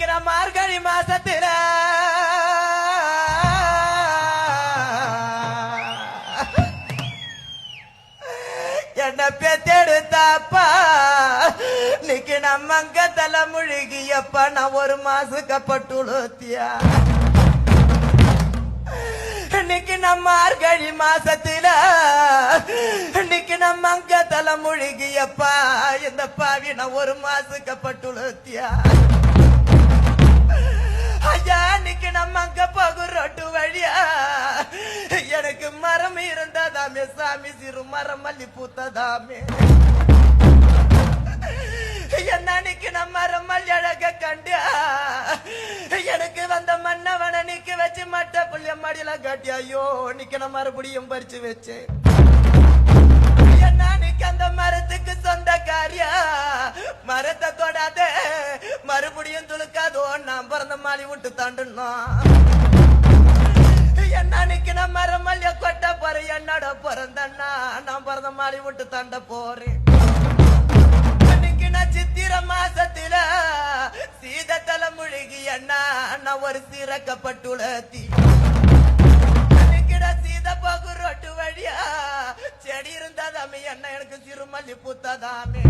நிக்கிற மார்கழி மாசத்துல. என்ன பெத்தெடுத்தாப்பா. நம்ம அங்க தலை முழுகியப்பா. நான் ஒரு மாசுக்கப்பட்டுழுத்தியா இன்னைக்கு நம்ம மார்கழி மாசத்துல. இன்னைக்கு நம்ம அங்க தலை முழுகியப்பா. இந்த பாவி நான் ஒரு மாசுக்கப்பட்டுழுத்தியா இருந்ததாமே சாமி சிறு மரம் மல்லி பூத்ததாமே என்ன நம்ம மரம் அழக கண்டியா எனக்கு வந்த மன்னவனை நிக்க வச்சு மட்ட புள்ளிய மடியில கட்டி ஐயோ நிக்க நம்ம மறுபடியும் பறிச்சு வச்சேன். என்ன அந்த மரத்துக்கு சொந்த காரியா மரத்தை தொடாத மறுபடியும் துளுக்காதோ? நான் பிறந்த மாலி விட்டு தாண்டணும் பிறந்தண்ணா நான் பிறந்த மாலி விட்டு தண்ட போறேன். அன்னைக்கு நான் சித்திர மாசத்துல சீதத்தல முழுகி அண்ணா நான் ஒரு சீரக்கப்பட்டுளத்தி சீத போகு ரோட்டு வழியா செடி இருந்தாதாமே என்ன எனக்கு சிறுமல்லி பூத்தாதாமே.